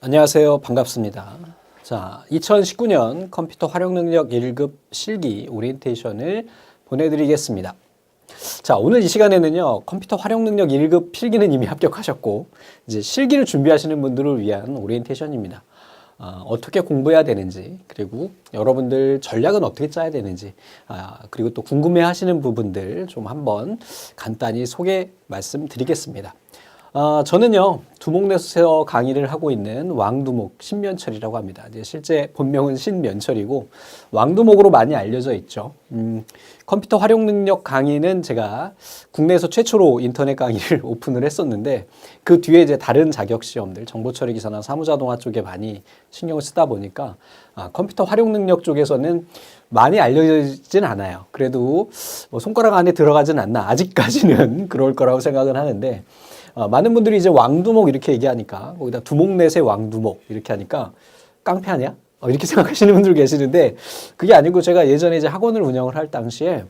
안녕하세요. 반갑습니다. 자, 2019년 컴퓨터 활용 능력 1급 실기 오리엔테이션을 보내드리겠습니다. 자, 오늘 이 시간에는요, 컴퓨터 활용 능력 1급 필기는 이미 합격하셨고, 이제 실기를 준비하시는 분들을 위한 오리엔테이션입니다. 아, 어떻게 공부해야 되는지, 그리고 여러분들 전략은 어떻게 짜야 되는지, 아, 그리고 또 궁금해 하시는 부분들 좀 한번 간단히 소개 말씀드리겠습니다. 아, 저는요, 두목내에서 강의를 하고 있는 왕두목 신면철이라고 합니다. 이제 실제 본명은 신면철이고, 왕두목으로 많이 알려져 있죠. 음, 컴퓨터 활용 능력 강의는 제가 국내에서 최초로 인터넷 강의를 오픈을 했었는데, 그 뒤에 이제 다른 자격 시험들, 정보 처리 기사나 사무자동화 쪽에 많이 신경을 쓰다 보니까, 아, 컴퓨터 활용 능력 쪽에서는 많이 알려지진 않아요. 그래도 뭐 손가락 안에 들어가진 않나. 아직까지는 그럴 거라고 생각은 하는데, 어, 많은 분들이 이제 왕두목 이렇게 얘기하니까 거기다 두목넷의 왕두목 이렇게 하니까 깡패 아니야? 어, 이렇게 생각하시는 분들 계시는데 그게 아니고 제가 예전에 이제 학원을 운영을 할 당시에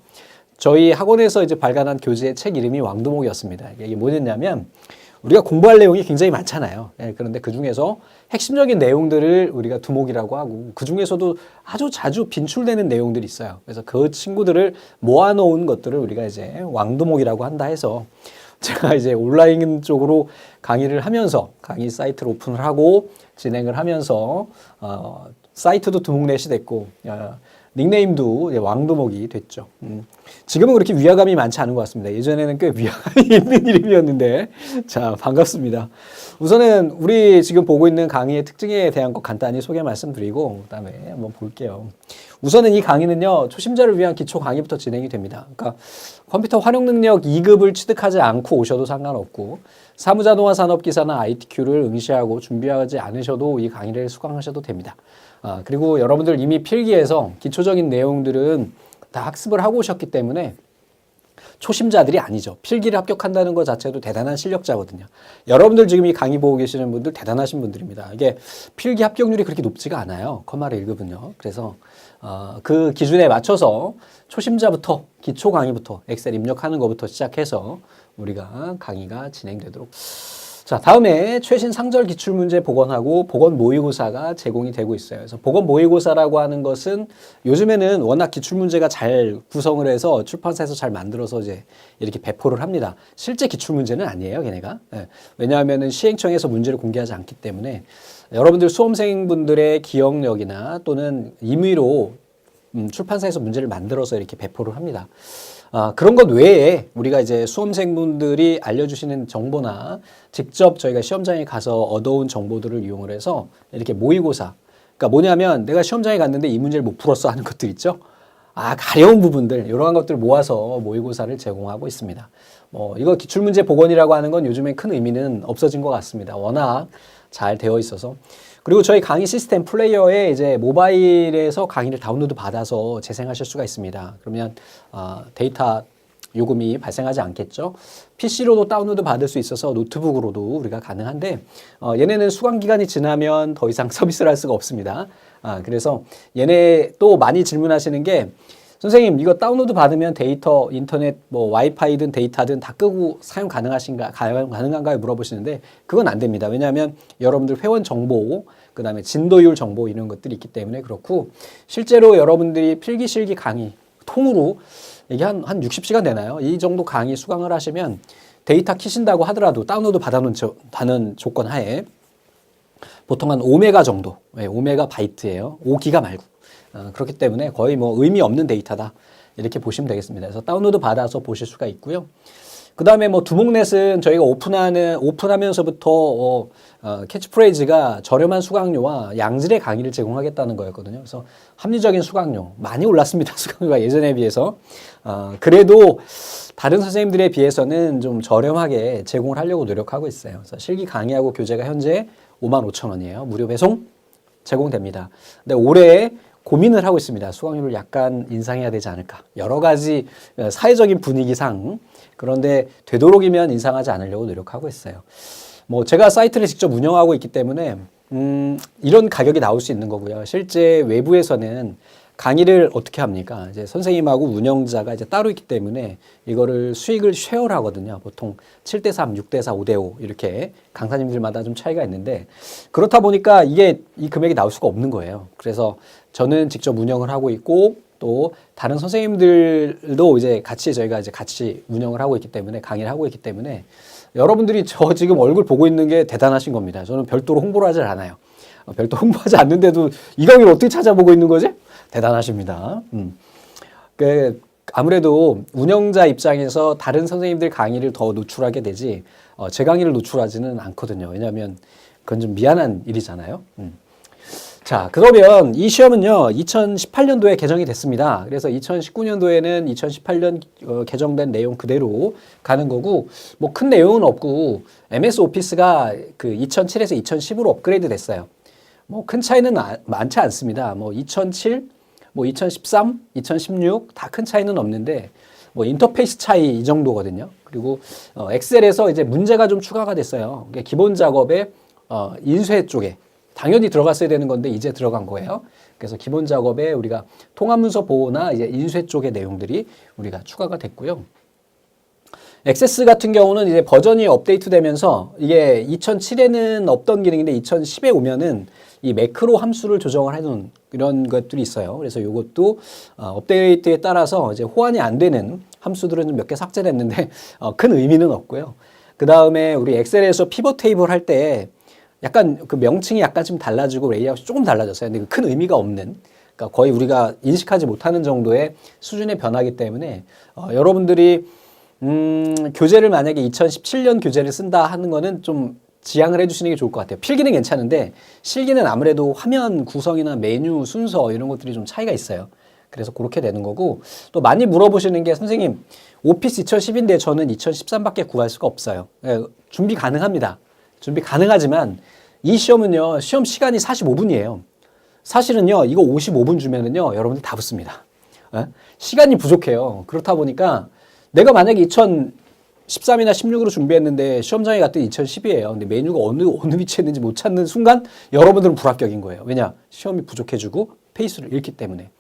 저희 학원에서 이제 발간한 교재의 책 이름이 왕두목이었습니다. 이게 뭐였냐면 우리가 공부할 내용이 굉장히 많잖아요. 예, 그런데 그 중에서 핵심적인 내용들을 우리가 두목이라고 하고 그 중에서도 아주 자주 빈출되는 내용들이 있어요. 그래서 그 친구들을 모아놓은 것들을 우리가 이제 왕두목이라고 한다 해서 제가 이제 온라인 쪽으로 강의를 하면서 강의 사이트를 오픈을 하고 진행을 하면서 어, 사이트도 두목넷이 됐고 어, 닉네임도 왕두목이 됐죠. 음. 지금은 그렇게 위화감이 많지 않은 것 같습니다. 예전에는 꽤 위화감이 있는 이름이었는데 자 반갑습니다. 우선은 우리 지금 보고 있는 강의의 특징에 대한 것 간단히 소개 말씀드리고 그다음에 한번 볼게요. 우선은 이 강의는요 초심자를 위한 기초 강의부터 진행이 됩니다. 그러니까 컴퓨터 활용 능력 2급을 취득하지 않고 오셔도 상관없고 사무자동화 산업기사나 ITQ를 응시하고 준비하지 않으셔도 이 강의를 수강하셔도 됩니다. 아, 그리고 여러분들 이미 필기에서 기초적인 내용들은 다 학습을 하고 오셨기 때문에 초심자들이 아니죠. 필기를 합격한다는 것 자체도 대단한 실력자거든요. 여러분들 지금 이 강의 보고 계시는 분들 대단하신 분들입니다. 이게 필기 합격률이 그렇게 높지가 않아요. 커마르 1급은요. 그래서 어, 그 기준에 맞춰서 초심자부터 기초 강의부터 엑셀 입력하는 것부터 시작해서 우리가 강의가 진행되도록 자, 다음에 최신 상절 기출 문제 복원하고 복원 모의고사가 제공이 되고 있어요. 그래서 복원 모의고사라고 하는 것은 요즘에는 워낙 기출 문제가 잘 구성을 해서 출판사에서 잘 만들어서 이제 이렇게 배포를 합니다. 실제 기출 문제는 아니에요, 걔네가. 예. 왜냐하면은 시행청에서 문제를 공개하지 않기 때문에 여러분들 수험생분들의 기억력이나 또는 임의로 음, 출판사에서 문제를 만들어서 이렇게 배포를 합니다. 아, 그런 것 외에 우리가 이제 수험생분들이 알려주시는 정보나 직접 저희가 시험장에 가서 얻어온 정보들을 이용을 해서 이렇게 모의고사. 그러니까 뭐냐면 내가 시험장에 갔는데 이 문제를 못 풀었어 하는 것들 있죠. 아, 가려운 부분들, 이러한 것들을 모아서 모의고사를 제공하고 있습니다. 뭐, 이거 기출문제 복원이라고 하는 건 요즘에 큰 의미는 없어진 것 같습니다. 워낙 잘 되어 있어서. 그리고 저희 강의 시스템 플레이어에 이제 모바일에서 강의를 다운로드 받아서 재생하실 수가 있습니다. 그러면 어, 데이터 요금이 발생하지 않겠죠. PC로도 다운로드 받을 수 있어서 노트북으로도 우리가 가능한데 어, 얘네는 수강 기간이 지나면 더 이상 서비스를 할 수가 없습니다. 아, 그래서 얘네 또 많이 질문하시는 게 선생님 이거 다운로드 받으면 데이터 인터넷 뭐 와이파이든 데이터든 다 끄고 사용 가능하신가 가능한가요 물어보시는데 그건 안 됩니다. 왜냐하면 여러분들 회원 정보 그 다음에 진도율 정보 이런 것들이 있기 때문에 그렇고 실제로 여러분들이 필기실기 강의 통으로 이게 한, 한 60시간 되나요? 이 정도 강의 수강을 하시면 데이터 키신다고 하더라도 다운로드 받아놓는 조건 하에 보통 한 5메가 정도, 네, 5메가 바이트예요. 5기가 말고. 어, 그렇기 때문에 거의 뭐 의미 없는 데이터다. 이렇게 보시면 되겠습니다. 그래서 다운로드 받아서 보실 수가 있고요. 그 다음에 뭐 두목넷은 저희가 오픈하는, 오픈하면서부터 어, 어, 캐치프레이즈가 저렴한 수강료와 양질의 강의를 제공하겠다는 거였거든요. 그래서 합리적인 수강료 많이 올랐습니다. 수강료가 예전에 비해서. 어, 그래도 다른 선생님들에 비해서는 좀 저렴하게 제공을 하려고 노력하고 있어요. 그래서 실기 강의하고 교재가 현재 5만 5천 원이에요. 무료 배송 제공됩니다. 근데 올해 고민을 하고 있습니다. 수강료를 약간 인상해야 되지 않을까. 여러 가지 어, 사회적인 분위기상 그런데 되도록이면 인상하지 않으려고 노력하고 있어요. 뭐 제가 사이트를 직접 운영하고 있기 때문에 음, 이런 가격이 나올 수 있는 거고요. 실제 외부에서는 강의를 어떻게 합니까? 이제 선생님하고 운영자가 이제 따로 있기 때문에 이거를 수익을 쉐어를 하거든요. 보통 7대 3, 6대 4, 5대 5 이렇게 강사님들마다 좀 차이가 있는데 그렇다 보니까 이게 이 금액이 나올 수가 없는 거예요. 그래서 저는 직접 운영을 하고 있고 또 다른 선생님들도 이제 같이 저희가 이제 같이 운영을 하고 있기 때문에 강의를 하고 있기 때문에 여러분들이 저 지금 얼굴 보고 있는 게 대단하신 겁니다. 저는 별도로 홍보를 하질 않아요. 어, 별도 홍보하지 않는데도 이 강의를 어떻게 찾아보고 있는 거지? 대단하십니다. 음. 그 아무래도 운영자 입장에서 다른 선생님들 강의를 더 노출하게 되지 어, 제 강의를 노출하지는 않거든요. 왜냐하면 그건 좀 미안한 일이잖아요. 음. 자, 그러면 이 시험은요, 2018년도에 개정이 됐습니다. 그래서 2019년도에는 2018년 어, 개정된 내용 그대로 가는 거고, 뭐 큰 내용은 없고, MS 오피스가 그 2007에서 2010으로 업그레이드 됐어요. 뭐 큰 차이는 아- 많지 않습니다. 뭐 2007, 뭐 2013, 2016 다 큰 차이는 없는데, 뭐 인터페이스 차이 이 정도거든요. 그리고 어, 엑셀에서 이제 문제가 좀 추가가 됐어요. 그게 기본 작업에 어, 인쇄 쪽에 당연히 들어갔어야 되는 건데 이제 들어간 거예요. 그래서 기본 작업에 우리가 통합문서 보호나 이제 인쇄 쪽의 내용들이 우리가 추가가 됐고요. 액세스 같은 경우는 이제 버전이 업데이트되면서 이게 2007에는 없던 기능인데 2010에 오면은 이 매크로 함수를 조정을 해놓은 이런 것들이 있어요. 그래서 이것도 어, 업데이트에 따라서 이제 호환이 안 되는 함수들은 몇 개 삭제됐는데 어, 큰 의미는 없고요. 그 다음에 우리 엑셀에서 피벗 테이블 할 때 약간 그 명칭이 약간 좀 달라지고 레이아웃이 조금 달라졌어요. 근데 그큰 의미가 없는 그러니까 거의 우리가 인식하지 못하는 정도의 수준의 변화기 때문에 어, 여러분들이 음, 교재를 만약에 2017년 교재를 쓴다 하는 거는 좀 지양을 해주시는 게 좋을 것 같아요. 필기는 괜찮은데 실기는 아무래도 화면 구성이나 메뉴 순서 이런 것들이 좀 차이가 있어요. 그래서 그렇게 되는 거고 또 많이 물어보시는 게 선생님 오피스 2010인데 저는 2013밖에 구할 수가 없어요. 예, 준비 가능합니다. 준비 가능하지만 이 시험은요 시험 시간이 45분이에요. 사실은요 이거 55분 주면은요 여러분들 다 붙습니다. 예? 시간이 부족해요. 그렇다 보니까 내가 만약에 2013이나 16으로 준비했는데 시험장에 갔더니 2010이에요. 근데 메뉴가 어느 어느 위치에 있는지 못 찾는 순간 여러분들은 불합격인 거예요. 왜냐 시험이 부족해지고 페이스를 잃기 때문에.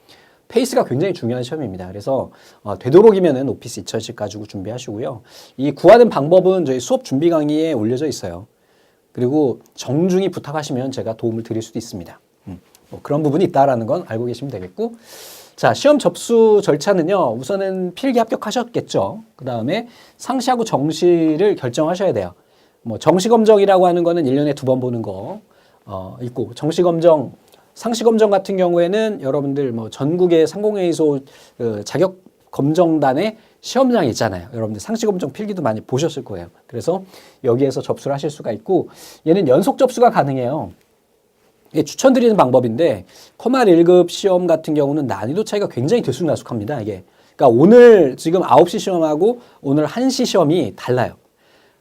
페이스가 굉장히 중요한 시험입니다. 그래서 어, 되도록이면은 오피스 2010 가지고 준비하시고요. 이 구하는 방법은 저희 수업 준비 강의에 올려져 있어요. 그리고 정중히 부탁하시면 제가 도움을 드릴 수도 있습니다. 음, 뭐 그런 부분이 있다라는 건 알고 계시면 되겠고. 자, 시험 접수 절차는요, 우선은 필기 합격하셨겠죠. 그 다음에 상시하고 정시를 결정하셔야 돼요. 뭐, 정시검정이라고 하는 거는 1년에 두 번 보는 거, 어, 있고, 정시검정, 상시검정 같은 경우에는 여러분들 뭐 전국의 상공회의소 그 자격 검정단의 시험장이 있잖아요. 여러분들 상시검정 필기도 많이 보셨을 거예요. 그래서 여기에서 접수를 하실 수가 있고, 얘는 연속 접수가 가능해요. 이게 추천드리는 방법인데 커말 1급 시험 같은 경우는 난이도 차이가 굉장히 들쑥날쑥합니다. 이게 그러니까 오늘 지금 9시 시험하고 오늘 1시 시험이 달라요.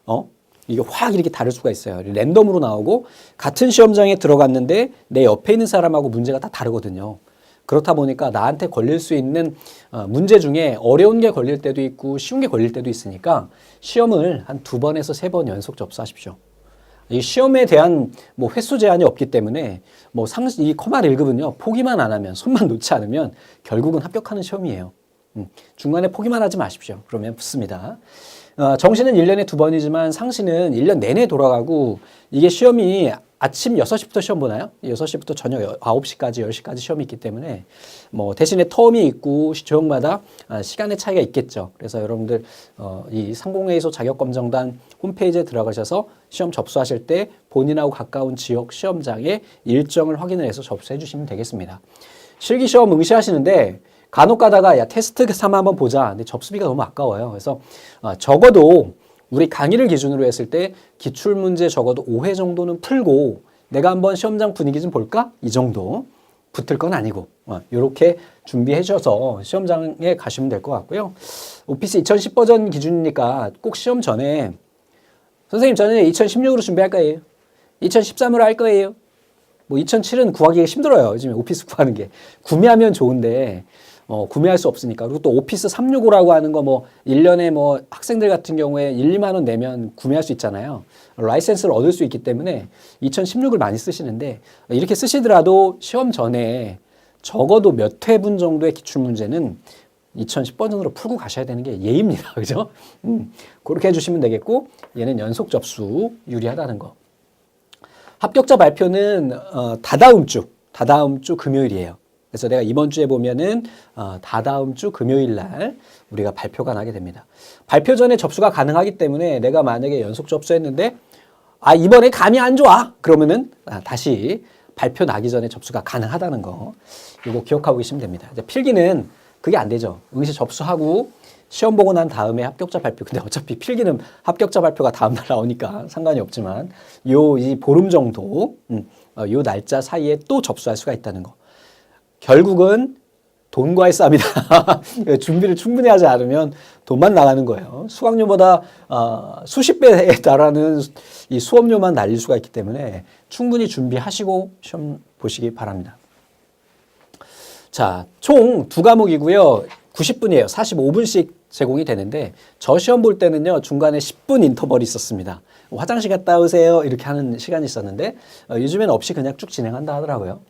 어? 이게 확 이렇게 다를 수가 있어요. 랜덤으로 나오고 같은 시험장에 들어갔는데 내 옆에 있는 사람하고 문제가 다 다르거든요. 그렇다 보니까 나한테 걸릴 수 있는 어, 문제 중에 어려운 게 걸릴 때도 있고 쉬운 게 걸릴 때도 있으니까 시험을 한 두 번에서 세 번 연속 접수하십시오. 이 시험에 대한 뭐 횟수 제한이 없기 때문에 뭐 상, 이 커말 1급은요, 포기만 안 하면, 손만 놓지 않으면 결국은 합격하는 시험이에요. 음, 중간에 포기만 하지 마십시오. 그러면 붙습니다. 어, 정시는 1년에 두 번이지만 상시는 1년 내내 돌아가고 이게 시험이 아침 6시부터 시험 보나요? 6시부터 저녁 9시까지, 10시까지 시험이 있기 때문에 뭐 대신에 텀이 있고 지역마다 아, 시간의 차이가 있겠죠. 그래서 여러분들 어, 이 상공회의소 자격검정단 홈페이지에 들어가셔서 시험 접수하실 때 본인하고 가까운 지역 시험장의 일정을 확인을 해서 접수해 주시면 되겠습니다. 실기 시험 응시하시는데 간혹 가다가 야 테스트 삼아 한번 보자. 근데 접수비가 너무 아까워요. 그래서 어, 적어도 우리 강의를 기준으로 했을 때 기출 문제 적어도 5회 정도는 풀고 내가 한번 시험장 분위기 좀 볼까? 이 정도 붙을 건 아니고 이렇게 준비해 주셔서 시험장에 가시면 될 것 같고요. 오피스 2010 버전 기준이니까 꼭 시험 전에 선생님 저는 2016으로 준비할 거예요. 2013으로 할 거예요. 뭐 2007은 구하기가 힘들어요. 요즘에 오피스 구하는 게. 구매하면 좋은데 어, 구매할 수 없으니까. 그리고 또 오피스 365라고 하는 거 뭐 1년에 뭐 학생들 같은 경우에 1, 2만 원 내면 구매할 수 있잖아요. 라이센스를 얻을 수 있기 때문에 2016을 많이 쓰시는데 이렇게 쓰시더라도 시험 전에 적어도 몇 회분 정도의 기출 문제는 2010버전으로 풀고 가셔야 되는 게 예입니다. 그죠? 음, 그렇게 해주시면 되겠고, 얘는 연속 접수 유리하다는 거. 합격자 발표는 어, 다다음 주, 다다음 주 금요일이에요. 그래서 내가 이번 주에 보면은 어, 다다음 주 금요일 날 우리가 발표가 나게 됩니다. 발표 전에 접수가 가능하기 때문에 내가 만약에 연속 접수했는데 아 이번에 감이 안 좋아 그러면은 아, 다시 발표 나기 전에 접수가 가능하다는 거 이거 기억하고 계시면 됩니다. 이제 필기는 그게 안 되죠. 응시 접수하고 시험 보고 난 다음에 합격자 발표. 근데 어차피 필기는 합격자 발표가 다음 날 나오니까 상관이 없지만 요 이 보름 정도 음, 어, 요 날짜 사이에 또 접수할 수가 있다는 거. 결국은 돈과의 싸움이다. 준비를 충분히 하지 않으면 돈만 나가는 거예요. 수강료보다 어, 수십 배에 달하는 이 수업료만 날릴 수가 있기 때문에 충분히 준비하시고 시험 보시기 바랍니다. 자, 총 두 과목이고요. 90분이에요. 45분씩 제공이 되는데 저 시험 볼 때는요. 중간에 10분 인터벌이 있었습니다. 화장실 갔다 오세요. 이렇게 하는 시간이 있었는데 어, 요즘엔 없이 그냥 쭉 진행한다 하더라고요.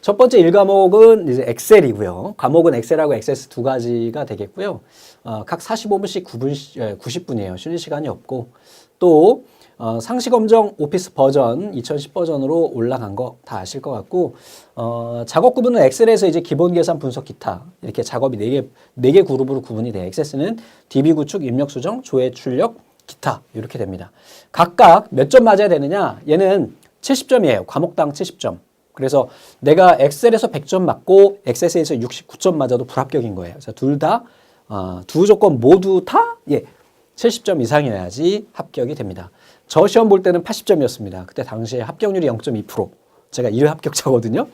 첫 번째 1과목은 이제 엑셀이고요. 과목은 엑셀하고 엑세스 두 가지가 되겠고요. 어, 각 45분씩 9분, 90분이에요. 쉬는 시간이 없고 또 어, 상시검정 오피스 버전 2010 버전으로 올라간 거 다 아실 것 같고 어, 작업 구분은 엑셀에서 이제 기본 계산 분석 기타 이렇게 작업이 네개네개 그룹으로 구분이 돼요. 엑세스는 DB 구축, 입력 수정, 조회 출력, 기타 이렇게 됩니다. 각각 몇 점 맞아야 되느냐? 얘는 70점이에요. 과목당 70점. 그래서 내가 엑셀에서 100점 맞고 엑세스에서 69점 맞아도 불합격인 거예요. 그래서 둘 다, 어, 두 조건 모두 다, 예, 70점 이상이어야지 합격이 됩니다. 저 시험 볼 때는 80점이었습니다. 그때 당시에 합격률이 0.2%. 제가 1회 합격자거든요.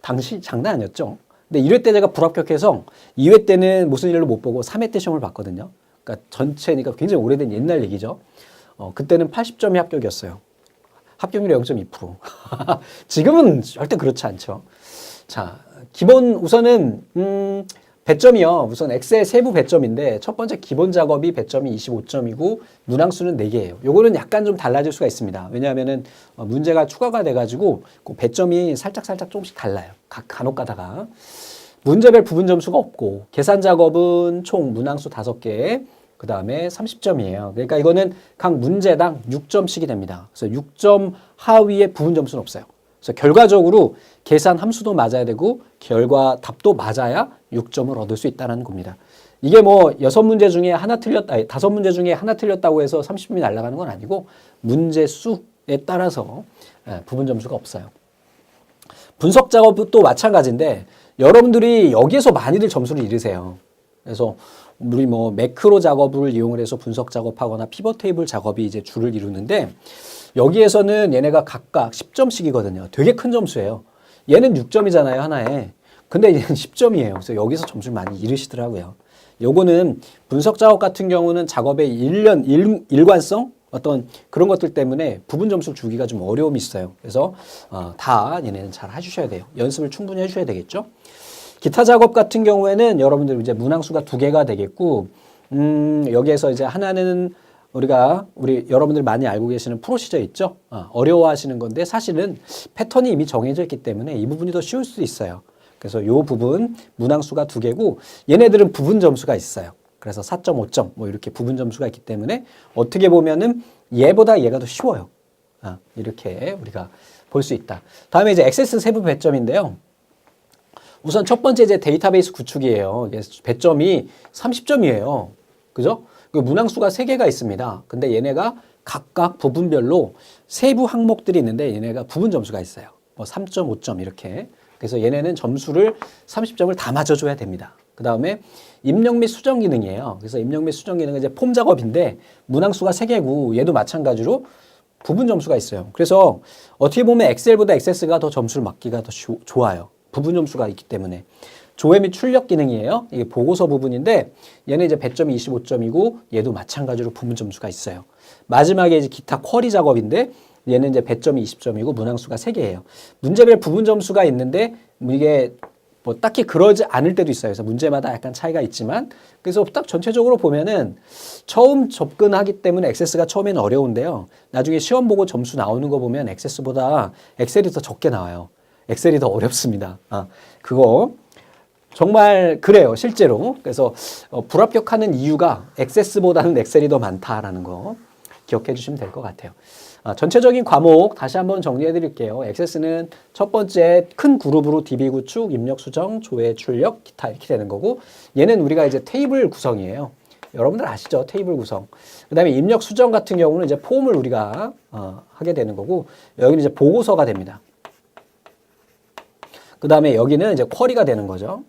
당시 장난 아니었죠. 근데 1회 때 제가 불합격해서 2회 때는 무슨 일로 못 보고 3회 때 시험을 봤거든요. 그러니까 전체니까 굉장히 오래된 옛날 얘기죠. 어, 그때는 80점이 합격이었어요. 합격률이 0.2%. 지금은 절대 그렇지 않죠. 자, 기본 우선은 음, 배점이요. 우선 엑셀 세부 배점인데 첫 번째 기본 작업이 배점이 25점이고 문항수는 4개예요. 요거는 약간 좀 달라질 수가 있습니다. 왜냐하면은 어, 문제가 추가가 돼 가지고 그 배점이 살짝 살짝 조금씩 달라요. 각 간혹 가다가 문제별 부분 점수가 없고 계산 작업은 총 문항수 5개 그 다음에 30점이에요. 그러니까 이거는 각 문제당 6점씩이 됩니다. 그래서 6점 하위에 부분 점수는 없어요. 그래서 결과적으로 계산 함수도 맞아야 되고 결과 답도 맞아야 6점을 얻을 수 있다는 겁니다. 이게 뭐 여섯 문제 중에 하나 틀렸다, 다섯 문제 중에 하나 틀렸다고 해서 30점이 날아가는 건 아니고 문제 수에 따라서 예, 부분 점수가 없어요. 분석 작업도 마찬가지인데 여러분들이 여기에서 많이들 점수를 잃으세요. 그래서 우리 뭐 매크로 작업을 이용을 해서 분석 작업하거나 피벗 테이블 작업이 이제 줄을 이루는데 여기에서는 얘네가 각각 10점씩이거든요. 되게 큰 점수예요. 얘는 6점이잖아요, 하나에. 근데 얘는 10점이에요. 그래서 여기서 점수를 많이 잃으시더라고요. 요거는 분석 작업 같은 경우는 작업의 일련 일, 일관성 어떤 그런 것들 때문에 부분 점수를 주기가 좀 어려움이 있어요. 그래서 어, 다 얘네는 잘 해주셔야 돼요. 연습을 충분히 해주셔야 되겠죠. 기타 작업 같은 경우에는 여러분들 이제 문항수가 두 개가 되겠고, 음, 여기에서 이제 하나는 우리가 우리 여러분들 많이 알고 계시는 프로시저 있죠? 어, 어려워하시는 건데 사실은 패턴이 이미 정해져 있기 때문에 이 부분이 더 쉬울 수도 있어요. 그래서 이 부분 문항수가 두 개고 얘네들은 부분 점수가 있어요. 그래서 4.5점 뭐 이렇게 부분 점수가 있기 때문에 어떻게 보면은 얘보다 얘가 더 쉬워요. 아, 이렇게 우리가 볼 수 있다. 다음에 이제 액세스 세부 배점인데요. 우선 첫 번째 이제 데이터베이스 구축이에요. 배점이 30점이에요. 그죠? 그 문항수가 3개가 있습니다. 근데 얘네가 각각 부분별로 세부 항목들이 있는데 얘네가 부분 점수가 있어요. 뭐 3.5점 이렇게. 그래서 얘네는 점수를 30점을 다 맞춰줘야 됩니다. 그 다음에 입력 및 수정 기능이에요. 그래서 입력 및 수정 기능은 이제 폼 작업인데 문항수가 3개고 얘도 마찬가지로 부분 점수가 있어요. 그래서 어떻게 보면 엑셀보다 엑세스가 더 점수를 맞기가 더 조, 좋아요. 부분 점수가 있기 때문에 조회 및 출력 기능이에요. 이게 보고서 부분인데 얘는 이제 배점이 25점이고 얘도 마찬가지로 부분 점수가 있어요. 마지막에 이제 기타 쿼리 작업인데 얘는 이제 배점이 20점이고 문항수가 3개예요. 문제별 부분 점수가 있는데 이게 뭐 딱히 그러지 않을 때도 있어요. 그래서 문제마다 약간 차이가 있지만 그래서 딱 전체적으로 보면은 처음 접근하기 때문에 엑세스가 처음에는 어려운데요. 나중에 시험 보고 점수 나오는 거 보면 엑세스보다 엑셀이 더 적게 나와요. 엑셀이 더 어렵습니다. 아, 그거 정말 그래요, 실제로. 그래서 어, 불합격하는 이유가 액세스보다는 엑셀이 더 많다라는 거 기억해 주시면 될 것 같아요. 아, 전체적인 과목 다시 한번 정리해 드릴게요. 액세스는 첫 번째 큰 그룹으로 DB 구축, 입력 수정, 조회 출력, 기타 이렇게 되는 거고 얘는 우리가 이제 테이블 구성이에요. 여러분들 아시죠? 테이블 구성. 그 다음에 입력 수정 같은 경우는 이제 폼을 우리가 어, 하게 되는 거고 여기는 이제 보고서가 됩니다. 그 다음에 여기는 이제 쿼리가 되는 거죠.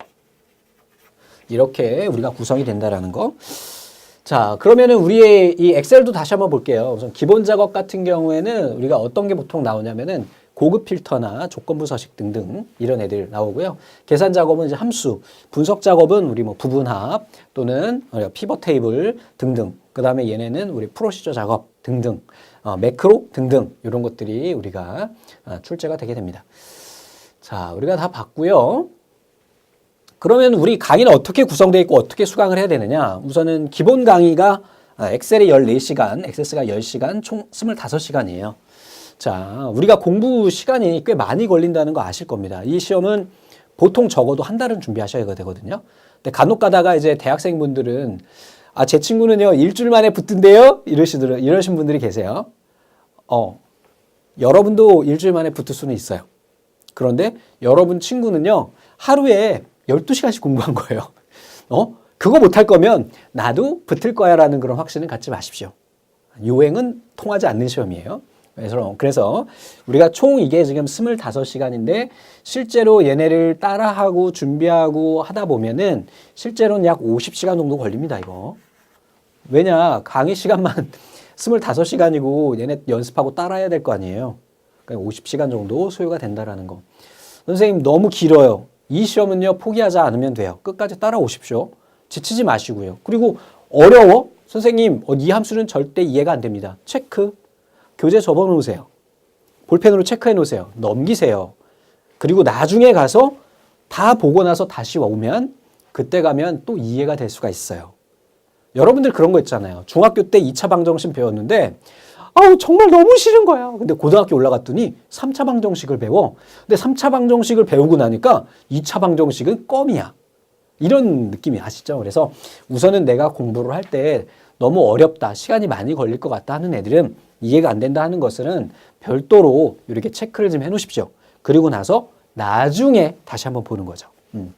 이렇게 우리가 구성이 된다라는 거. 자, 그러면은 우리의 이 엑셀도 다시 한번 볼게요. 우선 기본 작업 같은 경우에는 우리가 어떤 게 보통 나오냐면은 고급 필터나 조건부 서식 등등 이런 애들 나오고요. 계산 작업은 이제 함수, 분석 작업은 우리 뭐 부분합 또는 어, 피벗 테이블 등등. 그 다음에 얘네는 우리 프로시저 작업 등등, 어, 매크로 등등 이런 것들이 우리가 어, 출제가 되게 됩니다. 자, 우리가 다 봤고요. 그러면 우리 강의는 어떻게 구성되어 있고 어떻게 수강을 해야 되느냐? 우선은 기본 강의가 아, 엑셀이 14시간, 액세스가 10시간, 총 25시간이에요. 자, 우리가 공부 시간이 꽤 많이 걸린다는 거 아실 겁니다. 이 시험은 보통 적어도 한 달은 준비하셔야 되거든요. 근데 간혹 가다가 이제 대학생분들은 아, 제 친구는요, 일주일 만에 붙은데요? 이러시더라, 이러신 분들이 계세요. 어, 여러분도 일주일 만에 붙을 수는 있어요. 그런데 여러분 친구는요, 하루에 12시간씩 공부한 거예요. 어? 그거 못할 거면 나도 붙을 거야 라는 그런 확신을 갖지 마십시오. 유행은 통하지 않는 시험이에요. 그래서, 그래서 우리가 총 이게 지금 25시간인데 실제로 얘네를 따라하고 준비하고 하다 보면은 실제로는 약 50시간 정도 걸립니다, 이거. 왜냐, 강의 시간만 25시간이고 얘네 연습하고 따라야 될 거 아니에요. 그러니까 50시간 정도 소요가 된다라는 거. 선생님 너무 길어요. 이 시험은요, 포기하지 않으면 돼요. 끝까지 따라오십시오. 지치지 마시고요. 그리고 어려워? 선생님, 어, 이 함수는 절대 이해가 안 됩니다. 체크. 교재 접어 놓으세요. 볼펜으로 체크해 놓으세요. 넘기세요. 그리고 나중에 가서 다 보고 나서 다시 오면 그때 가면 또 이해가 될 수가 있어요. 여러분들 그런 거 있잖아요. 중학교 때 2차 방정식 배웠는데 아우 정말 너무 싫은 거야. 근데 고등학교 올라갔더니 3차 방정식을 배워. 근데 3차 방정식을 배우고 나니까 2차 방정식은 껌이야. 이런 느낌이 아시죠? 그래서 우선은 내가 공부를 할 때 너무 어렵다, 시간이 많이 걸릴 것 같다 하는 애들은 이해가 안 된다 하는 것은 별도로 이렇게 체크를 좀 해놓으십시오. 그리고 나서 나중에 다시 한번 보는 거죠. 음.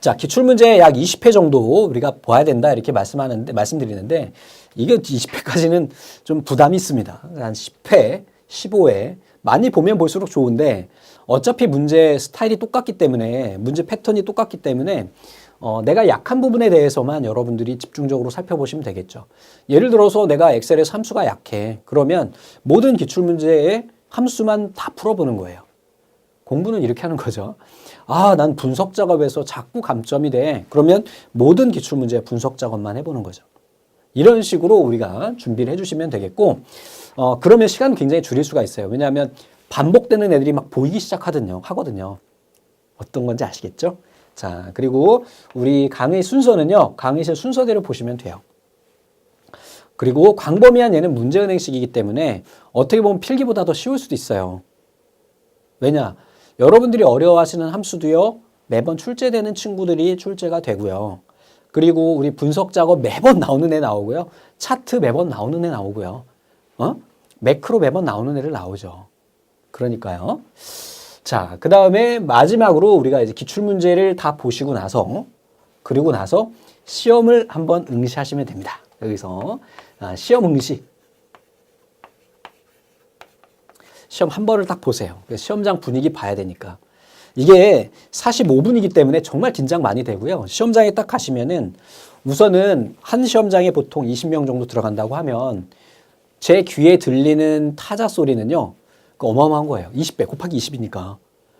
자, 기출문제 약 20회 정도 우리가 봐야 된다 이렇게 말씀하는데, 말씀드리는데, 이게 20회까지는 좀 부담이 있습니다. 한 10회, 15회. 많이 보면 볼수록 좋은데, 어차피 문제 스타일이 똑같기 때문에, 문제 패턴이 똑같기 때문에, 어, 내가 약한 부분에 대해서만 여러분들이 집중적으로 살펴보시면 되겠죠. 예를 들어서 내가 엑셀의 함수가 약해. 그러면 모든 기출문제의 함수만 다 풀어보는 거예요. 공부는 이렇게 하는 거죠. 아, 난 분석 작업에서 자꾸 감점이 돼. 그러면 모든 기출문제 분석 작업만 해보는 거죠. 이런 식으로 우리가 준비를 해주시면 되겠고, 어, 그러면 시간 굉장히 줄일 수가 있어요. 왜냐하면 반복되는 애들이 막 보이기 시작하거든요. 하거든요. 어떤 건지 아시겠죠? 자, 그리고 우리 강의 순서는요, 강의실 순서대로 보시면 돼요. 그리고 광범위한 얘는 문제은행식이기 때문에 어떻게 보면 필기보다 더 쉬울 수도 있어요. 왜냐? 여러분들이 어려워하시는 함수도요, 매번 출제되는 친구들이 출제가 되고요. 그리고 우리 분석 작업 매번 나오는 애 나오고요. 차트 매번 나오는 애 나오고요. 어? 매크로 매번 나오는 애를 나오죠. 그러니까요. 자, 그 다음에 마지막으로 우리가 이제 기출문제를 다 보시고 나서, 그리고 나서 시험을 한번 응시하시면 됩니다. 여기서, 아, 시험 응시. 시험 한 번을 딱 보세요. 시험장 분위기 봐야 되니까. 이게 45분이기 때문에 정말 긴장 많이 되고요. 시험장에 딱 가시면은 우선은 한 시험장에 보통 20명 정도 들어간다고 하면 제 귀에 들리는 타자 소리는요. 그 어마어마한 거예요. 20배 곱하기 20이니까.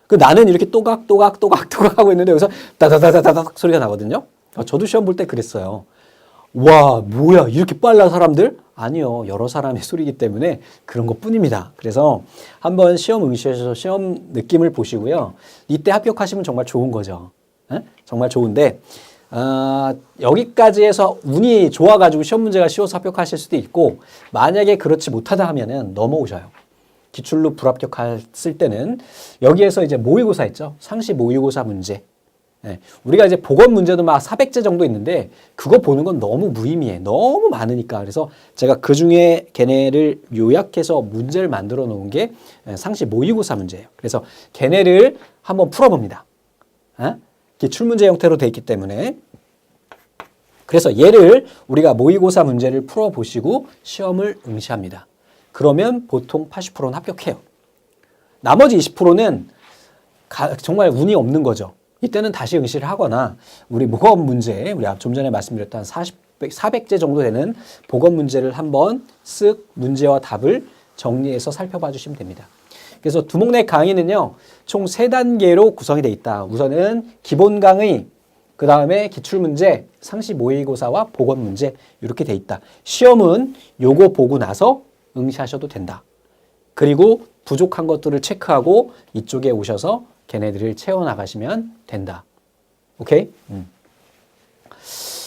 그 나는 이렇게 또각 또각 또각 또각 하고 있는데 여기서 다다다다다닥 소리가 나거든요. 아, 저도 시험 볼 때 그랬어요. 와, 뭐야, 이렇게 빨라, 사람들? 아니요, 여러 사람의 소리이기 때문에 그런 것 뿐입니다. 그래서 한번 시험 응시하셔서 시험 느낌을 보시고요. 이때 합격하시면 정말 좋은 거죠. 에? 정말 좋은데, 아, 여기까지 해서 운이 좋아가지고 시험 문제가 쉬워서 합격하실 수도 있고, 만약에 그렇지 못하다 하면은 넘어오셔요. 기출로 불합격했을 때는 여기에서 이제 모의고사 있죠. 상시 모의고사 문제. 예, 우리가 이제 보건 문제도 막 400제 정도 있는데 그거 보는 건 너무 무의미해. 너무 많으니까. 그래서 제가 그 중에 걔네를 요약해서 문제를 만들어 놓은 게 예, 상시 모의고사 문제예요. 그래서 걔네를 한번 풀어봅니다. 예? 기출 문제 형태로 돼 있기 때문에 그래서 얘를 우리가 모의고사 문제를 풀어보시고 시험을 응시합니다. 그러면 보통 80%는 합격해요. 나머지 20%는 정말 운이 없는 거죠. 이때는 다시 응시를 하거나 우리 모범 문제, 우리 좀 전에 말씀드렸던 40, 400제 정도 되는 보건 문제를 한번 쓱 문제와 답을 정리해서 살펴봐 주시면 됩니다. 그래서 두목내 강의는요, 총세 단계로 구성이 되어 있다. 우선은 기본 강의, 그 다음에 기출문제, 상시 모의고사와 보건 문제 이렇게 돼 있다. 시험은 요거 보고 나서 응시하셔도 된다. 그리고 부족한 것들을 체크하고 이쪽에 오셔서 걔네들을 채워나가시면 된다. 오케이? 음.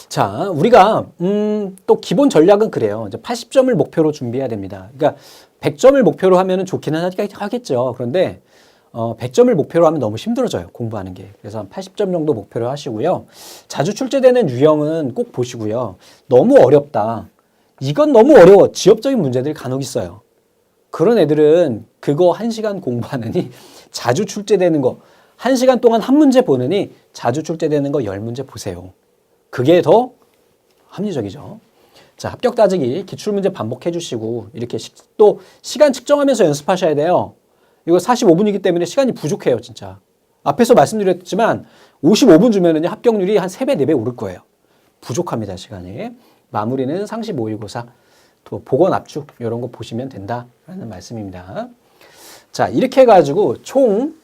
자, 우리가 음, 또 기본 전략은 그래요. 이제 80점을 목표로 준비해야 됩니다. 그러니까 100점을 목표로 하면 좋기는 하겠죠. 그런데 어, 100점을 목표로 하면 너무 힘들어져요. 공부하는 게. 그래서 한 80점 정도 목표로 하시고요. 자주 출제되는 유형은 꼭 보시고요. 너무 어렵다. 이건 너무 어려워. 지엽적인 문제들이 간혹 있어요. 그런 애들은 그거 한 시간 공부하느니 자주 출제되는 거, 한 시간 동안 한 문제 보느니 자주 출제되는 거 열 문제 보세요. 그게 더 합리적이죠. 자, 합격 따지기 기출문제 반복해 주시고 이렇게 시, 또 시간 측정하면서 연습하셔야 돼요. 이거 45분이기 때문에 시간이 부족해요, 진짜. 앞에서 말씀드렸지만 55분 주면은 합격률이 한 3배, 4배 오를 거예요. 부족합니다, 시간이. 마무리는 상시 모의고사, 또 보건 압축 이런 거 보시면 된다라는 말씀입니다. 자, 이렇게 해가지고 총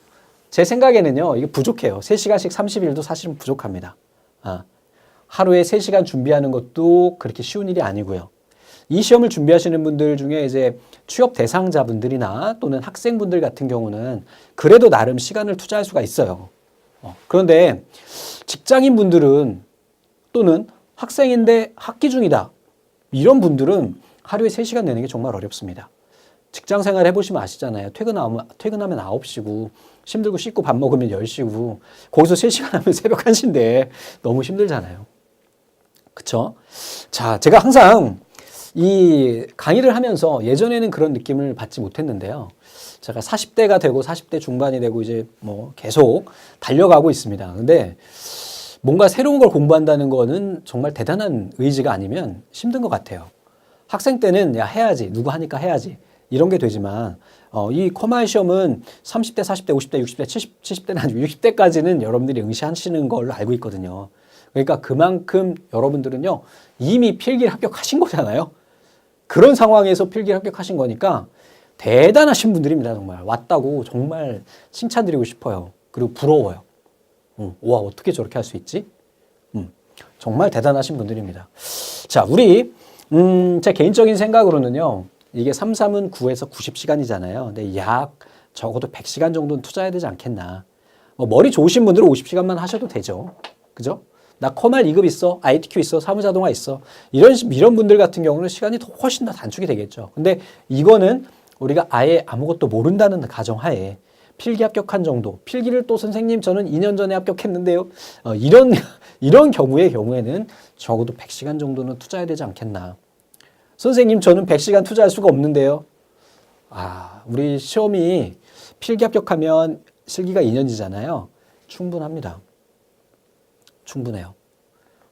제 생각에는요, 이게 부족해요. 3시간씩 30일도 사실은 부족합니다. 아, 하루에 3시간 준비하는 것도 그렇게 쉬운 일이 아니고요. 이 시험을 준비하시는 분들 중에 이제 취업 대상자분들이나 또는 학생분들 같은 경우는 그래도 나름 시간을 투자할 수가 있어요. 어, 그런데 직장인 분들은 또는 학생인데 학기 중이다. 이런 분들은 하루에 3시간 내는 게 정말 어렵습니다. 직장 생활 해보시면 아시잖아요. 퇴근하면, 퇴근하면 9시고, 힘들고 씻고 밥 먹으면 10시고, 거기서 3시간 하면 새벽 1시인데 너무 힘들잖아요. 그쵸? 자, 제가 항상 이 강의를 하면서 예전에는 그런 느낌을 받지 못했는데요. 제가 40대가 되고 40대 중반이 되고 이제 뭐 계속 달려가고 있습니다. 근데 뭔가 새로운 걸 공부한다는 거는 정말 대단한 의지가 아니면 힘든 것 같아요. 학생 때는 야 해야지 누구 하니까 해야지 이런 게 되지만 어, 이 커마이 시험은 30대, 40대, 50대, 60대, 70, 70대는 아니고 60대까지는 여러분들이 응시하시는 걸로 알고 있거든요. 그러니까 그만큼 여러분들은요 이미 필기를 합격하신 거잖아요. 그런 상황에서 필기를 합격하신 거니까 대단하신 분들입니다. 정말 왔다고 정말 칭찬드리고 싶어요. 그리고 부러워요. 음, 와 어떻게 저렇게 할 수 있지? 음, 정말 대단하신 분들입니다. 자 우리 음, 제 개인적인 생각으로는요. 이게 3, 3은 9에서 90시간이잖아요. 근데 약 적어도 100시간 정도는 투자해야 되지 않겠나. 뭐 머리 좋으신 분들은 50시간만 하셔도 되죠. 그죠? 나 커말 2급 있어, ITQ 있어, 사무자동화 있어. 이런, 이런 분들 같은 경우는 시간이 더 훨씬 더 단축이 되겠죠. 근데 이거는 우리가 아예 아무것도 모른다는 가정하에 필기 합격한 정도, 필기를 또 선생님 저는 2년 전에 합격했는데요. 어, 이런, 이런 경우의 경우에는 적어도 100시간 정도는 투자해야 되지 않겠나. 선생님 저는 100시간 투자할 수가 없는데요. 아, 우리 시험이 필기 합격하면 실기가 2년이잖아요. 충분합니다. 충분해요.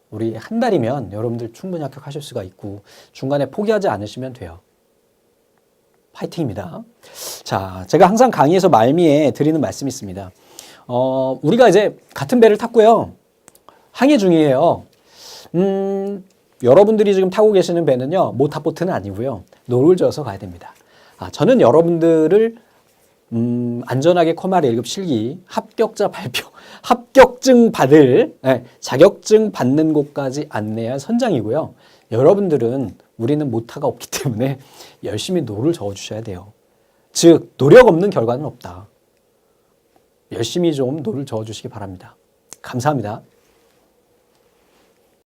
우리 한 달이면 여러분들 충분히 합격하실 수가 있고 중간에 포기하지 않으시면 돼요. 파이팅입니다. 자, 제가 항상 강의에서 말미에 드리는 말씀이 있습니다. 어, 우리가 이제 같은 배를 탔고요. 항해 중이에요. 음, 여러분들이 지금 타고 계시는 배는요, 모타보트는 아니고요. 노를 져서 가야 됩니다. 아, 저는 여러분들을 음, 안전하게 코마리 1급 실기 합격자 발표, 합격증 받을, 네, 자격증 받는 곳까지 안내할 선장이고요. 여러분들은 우리는 모타가 없기 때문에 열심히 노를 저어 주셔야 돼요. 즉, 노력 없는 결과는 없다. 열심히 좀 노를 저어 주시기 바랍니다. 감사합니다.